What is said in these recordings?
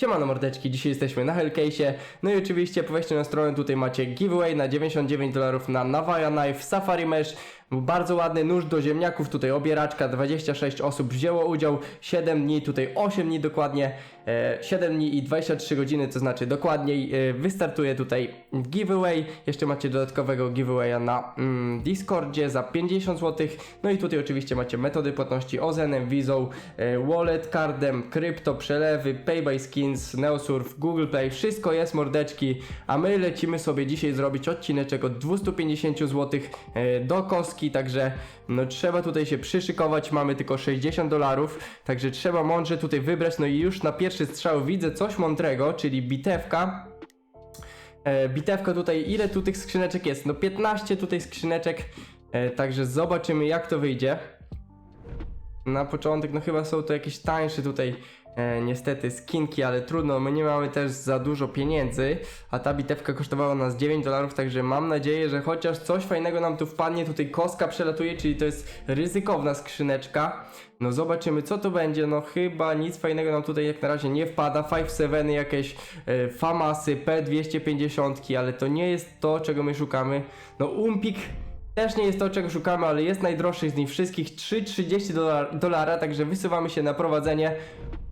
Siemano mordeczki, dzisiaj jesteśmy na Hellcase'ie, no i oczywiście po wejściu na stronę tutaj macie giveaway na 99 dolarów na Navaya Knife Safari Mesh, bardzo ładny nóż do ziemniaków, tutaj obieraczka, 26 osób wzięło udział, 7 dni, tutaj 8 dni dokładnie, e, 7 dni i 23 godziny, to znaczy dokładniej, e, wystartuje tutaj giveaway, jeszcze macie dodatkowego giveawaya na mm, Discordzie za 50 zł, no i tutaj oczywiście macie metody płatności Ozenem, e, Wallet, Cardem, krypto, przelewy, Pay by Skins, Neosurf, Google Play, wszystko jest mordeczki, a my lecimy sobie dzisiaj zrobić odcineczek od 250 zł e, do także no trzeba tutaj się przyszykować, mamy tylko 60 dolarów, także trzeba mądrze tutaj wybrać, no i już na pierwszy strzał widzę coś mądrego, czyli bitewka, E, bitewka tutaj, ile tu tych skrzyneczek jest? No 15 tutaj skrzyneczek, e, także zobaczymy jak to wyjdzie. Na początek, no chyba są to jakieś tańsze tutaj e, niestety skinki, ale trudno, my nie mamy też za dużo pieniędzy, a ta bitewka kosztowała nas 9 dolarów, także mam nadzieję, że chociaż coś fajnego nam tu wpadnie, tutaj kostka przelatuje, czyli to jest ryzykowna skrzyneczka. No zobaczymy co to będzie, no chyba nic fajnego nam tutaj jak na razie nie wpada, 5-7 jakieś e, Famasy, P250, ale to nie jest to czego my szukamy. No Umpik też nie jest to, czego szukamy, ale jest najdroższy z nich wszystkich 3,30 dolar, dolara, także wysuwamy się na prowadzenie.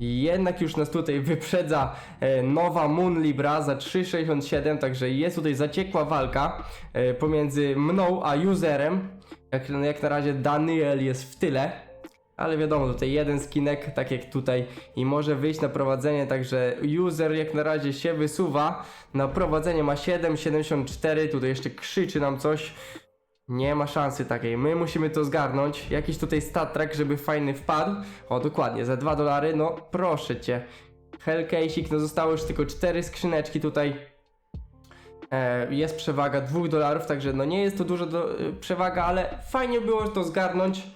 Jednak już nas tutaj wyprzedza e, nowa Moon Libra za 3,67, także jest tutaj zaciekła walka e, pomiędzy mną a userem. Jak, jak na razie Daniel jest w tyle, ale wiadomo, tutaj jeden skinek, tak jak tutaj, i może wyjść na prowadzenie, także user jak na razie się wysuwa. Na prowadzenie ma 7,74, tutaj jeszcze krzyczy nam coś. Nie ma szansy takiej. My musimy to zgarnąć. Jakiś tutaj stat track, żeby fajny wpadł. O, dokładnie, za 2 dolary. No, proszę cię. Hellcase'ik, no zostało już tylko 4 skrzyneczki tutaj. E, jest przewaga 2 dolarów, także no nie jest to dużo do, e, przewaga, ale fajnie było to zgarnąć.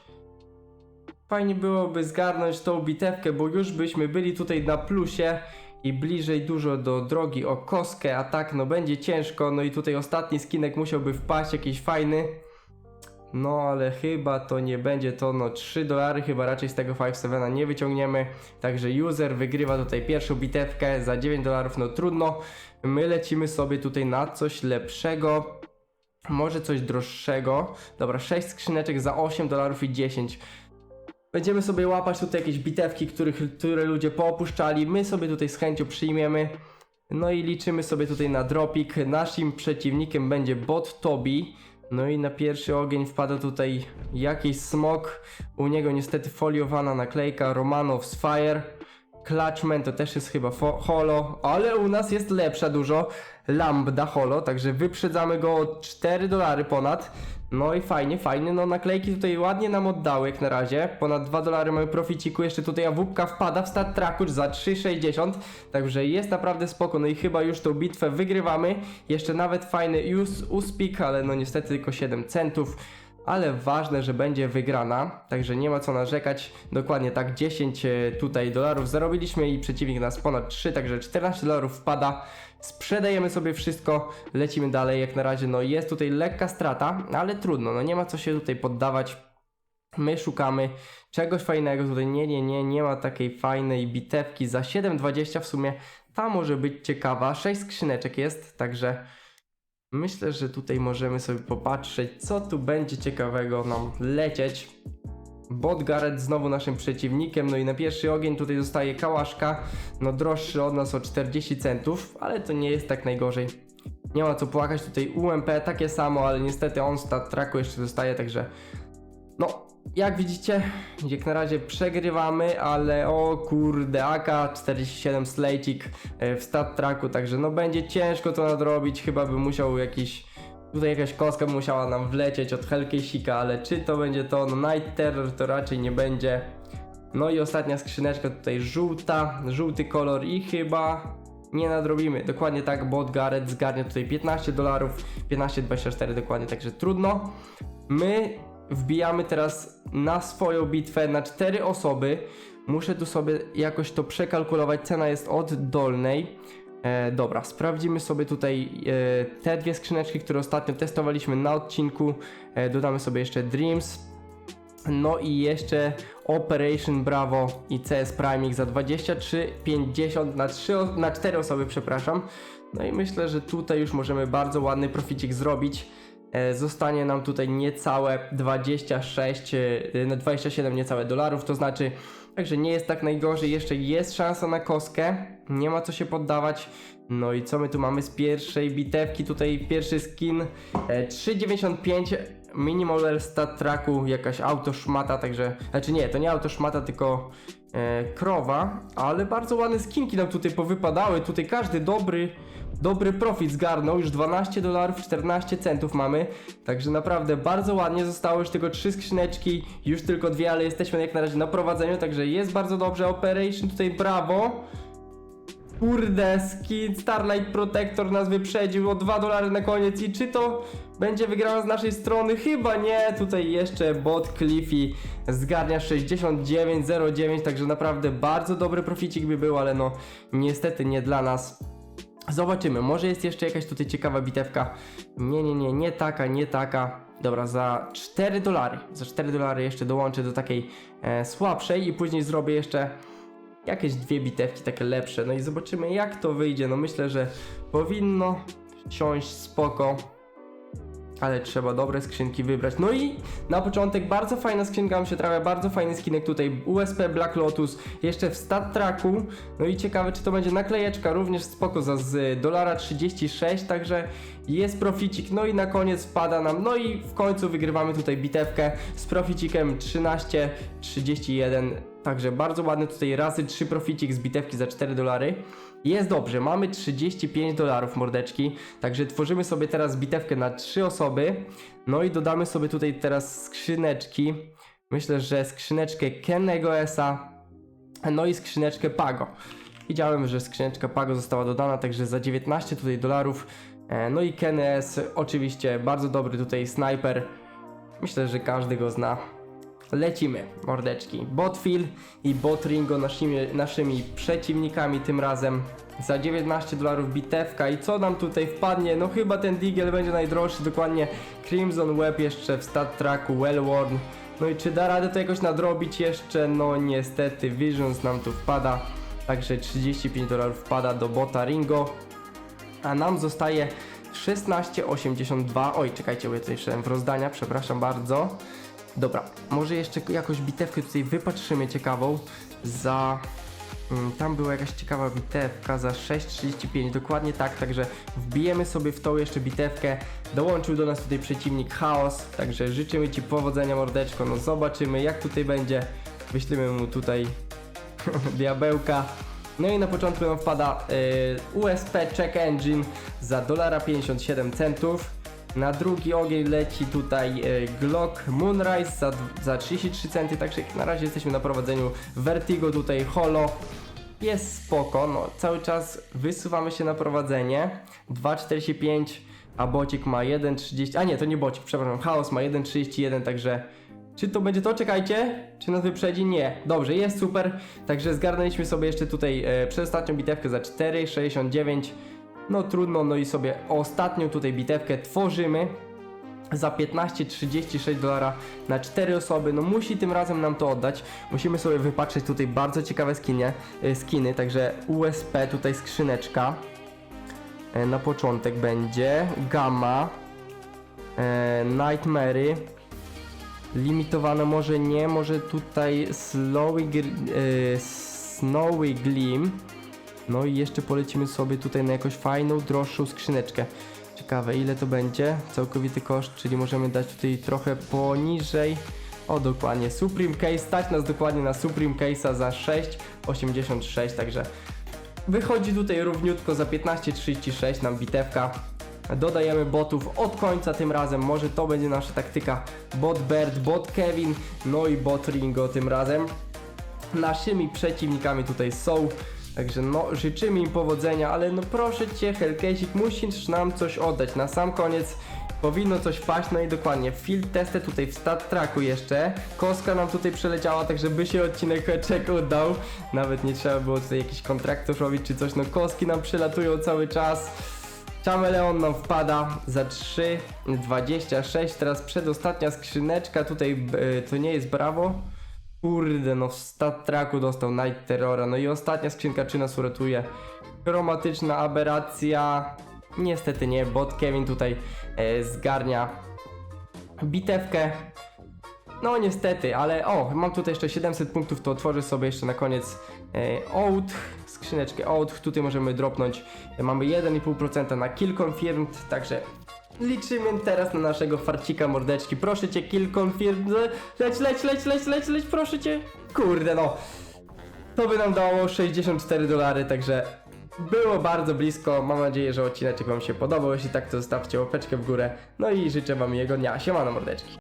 Fajnie byłoby zgarnąć tą bitewkę, bo już byśmy byli tutaj na plusie i bliżej dużo do drogi o koskę, a tak no będzie ciężko, no i tutaj ostatni skinek musiałby wpaść, jakiś fajny. No ale chyba to nie będzie to, no 3 dolary chyba raczej z tego 5-7 nie wyciągniemy. Także user wygrywa tutaj pierwszą bitewkę za 9 dolarów, no trudno. My lecimy sobie tutaj na coś lepszego. Może coś droższego. Dobra, 6 skrzyneczek za 8 dolarów i 10. Będziemy sobie łapać tutaj jakieś bitewki, których, które ludzie poopuszczali. My sobie tutaj z chęcią przyjmiemy. No i liczymy sobie tutaj na dropik. Naszym przeciwnikiem będzie bot Tobi. No i na pierwszy ogień wpada tutaj jakiś smok. U niego niestety foliowana naklejka Romanow's Fire. Clutchman to też jest chyba holo, ale u nas jest lepsza dużo. Lambda holo, także wyprzedzamy go o 4 dolary ponad. No i fajnie, fajnie, no naklejki tutaj ładnie nam oddały jak na razie. Ponad 2 dolary mamy proficiku, jeszcze tutaj awupka wpada w stat tracku za 3,60. Także jest naprawdę spoko, no i chyba już tą bitwę wygrywamy. Jeszcze nawet fajny us, uspik, ale no niestety tylko 7 centów. Ale ważne, że będzie wygrana, także nie ma co narzekać. Dokładnie tak 10 e, tutaj dolarów zarobiliśmy i przeciwnik nas ponad 3, także 14 dolarów wpada. Sprzedajemy sobie wszystko, lecimy dalej. Jak na razie no jest tutaj lekka strata, ale trudno, no nie ma co się tutaj poddawać. My szukamy czegoś fajnego tutaj. Nie, nie, nie, nie ma takiej fajnej bitewki za 7,20 w sumie. Ta może być ciekawa. 6 skrzyneczek jest, także myślę, że tutaj możemy sobie popatrzeć, co tu będzie ciekawego nam lecieć. Bot Garrett znowu naszym przeciwnikiem, no i na pierwszy ogień tutaj zostaje Kałaszka, no droższy od nas o 40 centów, ale to nie jest tak najgorzej. Nie ma co płakać, tutaj UMP takie samo, ale niestety on stat tracku jeszcze dostaje, także no, jak widzicie, jak na razie przegrywamy, ale o kurde, AK-47 Slejcik e, w stat tracku, także no będzie ciężko to nadrobić, chyba by musiał jakiś, tutaj jakaś kostka musiała nam wlecieć od Hellcase'ika, ale czy to będzie to, no Night Terror to raczej nie będzie. No i ostatnia skrzyneczka tutaj żółta, żółty kolor i chyba nie nadrobimy. Dokładnie tak, bot Garrett zgarnia tutaj 15 dolarów, 15,24 dokładnie, także trudno. My wbijamy teraz na swoją bitwę na 4 osoby. Muszę tu sobie jakoś to przekalkulować. Cena jest od dolnej. E, dobra, sprawdzimy sobie tutaj e, te dwie skrzyneczki, które ostatnio testowaliśmy na odcinku. E, dodamy sobie jeszcze Dreams. No i jeszcze Operation Bravo i CS Priming za 23,50 na, 3, o- na 4 osoby, przepraszam. No i myślę, że tutaj już możemy bardzo ładny proficik zrobić. E, Zostanie nam tutaj niecałe 26, e, no 27 niecałe dolarów, to znaczy, także nie jest tak najgorzej, jeszcze jest szansa na kostkę, nie ma co się poddawać. No i co my tu mamy z pierwszej bitewki, tutaj pierwszy skin e, 3,95 Minimal Stat Tracku, jakaś autoszmata, także, znaczy nie, to nie autoszmata, tylko e, krowa, ale bardzo ładne skinki nam tutaj powypadały, tutaj każdy dobry, dobry profit zgarnął, już 12 dolarów 14 centów mamy, także naprawdę bardzo ładnie, zostało już tylko trzy skrzyneczki, już tylko dwie, ale jesteśmy jak na razie na prowadzeniu, także jest bardzo dobrze, Operation tutaj brawo, Kurde, skin Starlight Protector nas wyprzedził o 2 dolary na koniec i czy to będzie wygrana z naszej strony? Chyba nie, tutaj jeszcze bot Cliffy zgarnia 69,09, także naprawdę bardzo dobry proficik by był, ale no niestety nie dla nas. Zobaczymy, może jest jeszcze jakaś tutaj ciekawa bitewka. Nie, nie, nie, nie taka, nie taka. Dobra, za 4 dolary. Za 4 dolary jeszcze dołączę do takiej e, słabszej i później zrobię jeszcze jakieś dwie bitewki takie lepsze. No i zobaczymy jak to wyjdzie. No myślę, że powinno siąść spoko. Ale trzeba dobre skrzynki wybrać. No i na początek bardzo fajna skrzynka nam się trafia, bardzo fajny skinek tutaj USP Black Lotus, jeszcze w stat tracku. No i ciekawe czy to będzie naklejeczka, również spoko za z dolara 36, także jest proficik. No i na koniec wpada nam, no i w końcu wygrywamy tutaj bitewkę z proficikiem 13,31. Także bardzo ładny tutaj razy 3 proficik z bitewki za 4 dolary. Jest dobrze, mamy 35 dolarów mordeczki, także tworzymy sobie teraz bitewkę na 3 osoby. No i dodamy sobie tutaj teraz skrzyneczki. Myślę, że skrzyneczkę Kennego Esa, no i skrzyneczkę Pago. Widziałem, że skrzyneczka Pago została dodana, także za 19 tutaj dolarów. E, No i Ken S, oczywiście bardzo dobry tutaj snajper. Myślę, że każdy go zna. Lecimy, mordeczki. Botfield i Botringo naszymi, naszymi przeciwnikami tym razem. Za 19 dolarów bitewka i co nam tutaj wpadnie? No chyba ten Deagle będzie najdroższy, dokładnie Crimson Web jeszcze w stat tracku, Wellworn. No i czy da radę to jakoś nadrobić jeszcze? No niestety, Visions nam tu wpada. Także 35 dolarów wpada do bota Ringo. A nam zostaje 16,82. Oj, czekajcie, bo ja tutaj wszedłem w rozdania, przepraszam bardzo. Dobra, może jeszcze jakąś bitewkę tutaj wypatrzymy ciekawą za... mm, Tam była jakaś ciekawa bitewka za 6,35, dokładnie tak, także wbijemy sobie w tą jeszcze bitewkę. Dołączył do nas tutaj przeciwnik Chaos, także życzymy Ci powodzenia mordeczko, no zobaczymy jak tutaj będzie. Wyślimy mu tutaj diabełka. No i na początku nam wpada y, USP Check Engine za 1,57 centów. Na drugi ogień leci tutaj y, Glock Moonrise za, za 33 centy, także na razie jesteśmy na prowadzeniu Vertigo tutaj Holo. Jest spoko, no cały czas wysuwamy się na prowadzenie. 2,45, a bocik ma 1,30, a nie to nie bocik, przepraszam, Chaos ma 1,31, także czy to będzie to? Czekajcie. Czy nas wyprzedzi? Nie. Dobrze, jest super. Także zgarnęliśmy sobie jeszcze tutaj e, przedostatnią bitewkę za 4,69. No trudno, no i sobie ostatnią tutaj bitewkę tworzymy za 15,36 dolara na 4 osoby. No musi tym razem nam to oddać. Musimy sobie wypatrzeć tutaj bardzo ciekawe skinie, e, skiny, także USP tutaj skrzyneczka. E, na początek będzie Gamma, e, Nightmary, limitowane może nie, może tutaj Slowy, Snowy Gleam. No i jeszcze polecimy sobie tutaj na jakąś fajną, droższą skrzyneczkę. Ciekawe ile to będzie, całkowity koszt, czyli możemy dać tutaj trochę poniżej. O dokładnie, Supreme Case, stać nas dokładnie na Supreme Case'a za 6,86, także wychodzi tutaj równiutko za 15,36 nam bitewka. Dodajemy botów od końca tym razem, może to będzie nasza taktyka. Bot Bert, bot Kevin, no i bot Ringo tym razem. Naszymi przeciwnikami tutaj są, także no życzymy im powodzenia, ale no proszę Cię Hellcase'ik, musisz nam coś oddać. Na sam koniec powinno coś paść, no i dokładnie, field testy tutaj w stat tracku jeszcze. Koska nam tutaj przeleciała, tak żeby się odcinek Heczek udał. Nawet nie trzeba było tutaj jakichś kontraktów robić czy coś, no koski nam przelatują cały czas. Chameleon nam wpada za 3,26. Teraz przedostatnia skrzyneczka. Tutaj to nie jest brawo. Kurde, no w stat tracku dostał Night Terrora. No i ostatnia skrzynka, czy nas uratuje? Chromatyczna aberracja. Niestety nie, bot Kevin tutaj e, zgarnia bitewkę. No niestety, ale o, mam tutaj jeszcze 700 punktów, to otworzę sobie jeszcze na koniec e, Oath, skrzyneczkę Oath, tutaj możemy dropnąć, e, mamy 1,5% na Kill Confirmed, także liczymy teraz na naszego farcika mordeczki, proszę cię Kill Confirmed, leć, leć, leć, leć, leć, leć, proszę cię, kurde no, to by nam dało 64 dolary, także było bardzo blisko. Mam nadzieję, że odcineczek Wam się podobał. Jeśli tak, to zostawcie łapeczkę w górę. No i życzę Wam miłego dnia. Siemano mordeczki.